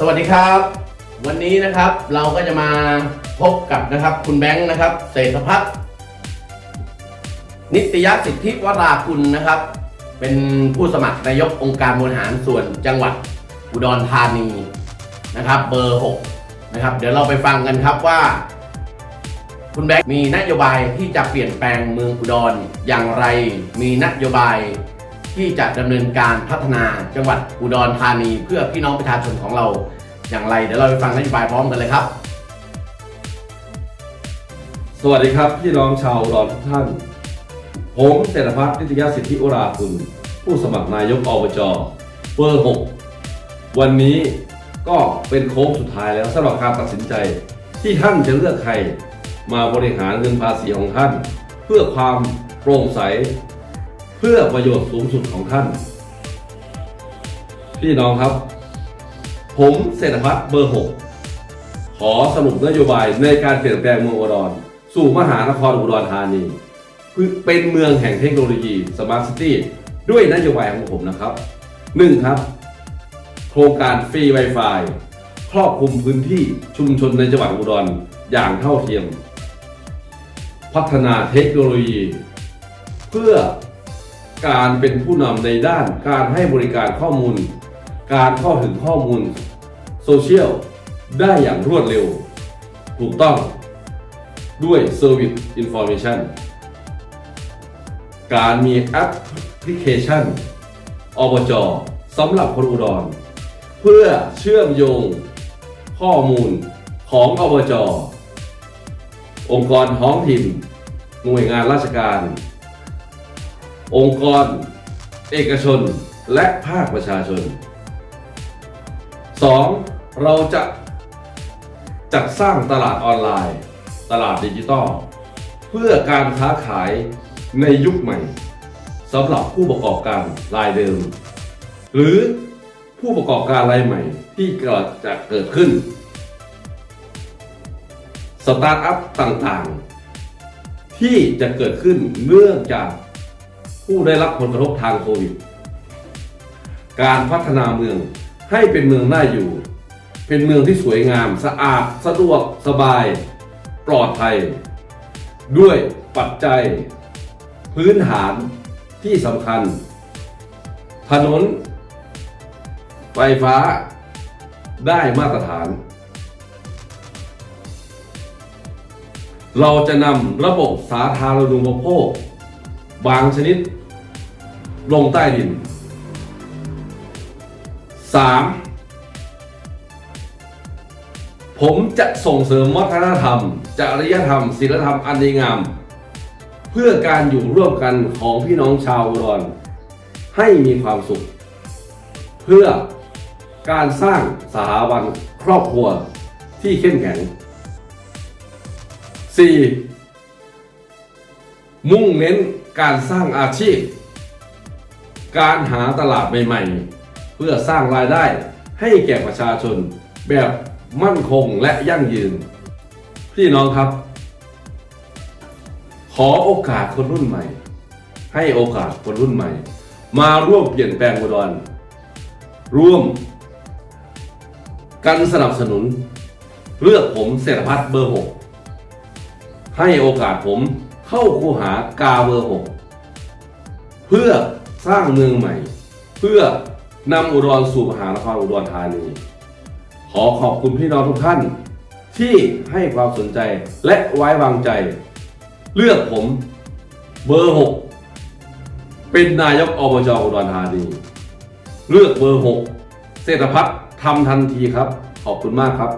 สวัสดีครับ วันนี้นะครับเราก็จะมาพบกับนะครับคุณแบงค์นะครับเศรษฐพัฒน์นิตยสิทธิวรากุลนะครับ เป็นผู้สมัครนายกองค์การบริหารส่วนจังหวัดอุดรธานีนะครับ เบอร์ 6 นะครับ เดี๋ยวเราไปฟังกันครับว่า คุณแบงค์มีนโยบายที่จะเปลี่ยนแปลงเมืองอุดรอย่างไร มีนโยบาย ที่จะดำเนินการพัฒนาจังหวัดอุดรธานี เพื่อพี่น้องประชาชนของเราอย่างไร เดี๋ยวเราไปฟังนโยบายพร้อมกันเลยครับ สวัสดีครับพี่น้องชาวอุดรทุกท่าน ผมเศรษฐพัฒน์นิตยสิทธิอุราคุณ ผู้สมัครนายกอบจเบอร์6วันนี้ก็เป็นโค้งสุดท้ายแล้วสำหรับการตัดสินใจที่ท่านจะเลือกใคร มาบริหารเงินภาษีของท่าน เพื่อความโปร่งใส เพื่อประโยชน์สูงสุดของท่าน พี่น้องครับ ผมเศรษฐพัฒน์เบอร์6ขอสรุปนโยบายในการเปลี่ยนแปลงเมืองอุดร สู่มหานครอุดรธานีคือเป็นเมืองแห่งเทคโนโลยีสมาร์ทซิตี้ด้วยนโยบายของผมนะครับ 1. ครับ โครงการฟรี Wi-Fi ครอบคลุมพื้นที่ชุมชนในจังหวัดอุดรอย่างเท่าเทียม พัฒนาเทคโนโลยี เพื่อ การเป็นผู้นำในด้านการให้บริการข้อมูล การเข้าถึงข้อมูลโซเชียลได้อย่างรวดเร็ว ถูกต้องด้วย Service Information การมีแอปพลิเคชันอบจสำหรับคนอุดร เพื่อเชื่อมโยงข้อมูลของอบจ องค์กรท้องถิ่น หน่วยงานราชการ องค์กร เอกชน และภาคประชาชน 2. เราจะจัดสร้างตลาดออนไลน์ ตลาดดิจิตอลเพื่อการค้าขายในยุคใหม่สำหรับผู้ประกอบการรายเดิม หรือผู้ประกอบการรายใหม่ที่กิดจะเกิดขึ้นสตาร์ทอัพต่างๆ ที่จะเกิดขึ้นเนื่องจาก ผู้ได้รับผลกระทบทางโควิด การพัฒนาเมืองให้เป็นเมืองน่าอยู่ เป็นเมืองที่สวยงาม สะอาด สะดวก สบาย ปลอดภัย ด้วยปัจจัย พื้นฐานที่สำคัญ ถนน ไฟฟ้า ได้มาตรฐาน เราจะนำระบบสาธารณูปโภค บางชนิด ลงใต้ดิน 3. ผมจะส่งเสริมวัฒนธรรม จริยธรรม ศีลธรรมอันดีงาม เพื่อการอยู่ร่วมกันของพี่น้องชาวอุดรให้มีความสุข เพื่อการสร้างสถาบันครอบครัวที่เข้มแข็ง 4. มุ่งเน้นการสร้างอาชีพ การหาตลาดใหม่ๆ เพื่อสร้างรายได้ให้แก่ประชาชนแบบมั่นคงและยั่งยืน พี่น้องครับ ขอโอกาสคนรุ่นใหม่ ให้โอกาสคนรุ่นใหม่ มาร่วมเปลี่ยนแปลงอุดรร่วม กันสนับสนุน เลือกผมเศรษฐพัฒน์เบอร์หกให้โอกาสผมเข้าคูหากาเบอร์หกเพื่อ สร้างเมืองใหม่ เพื่อนำอุดรสู่มหานครอุดรธานี ขอขอบคุณพี่น้องทุกท่าน ที่ให้ความสนใจและไว้วางใจ เลือกผมเบอร์หกเป็นนายกอบจอุดรธานี เลือกเบอร์หกเศรษฐพัฒน์ทำทันทีครับ ขอบคุณมากครับ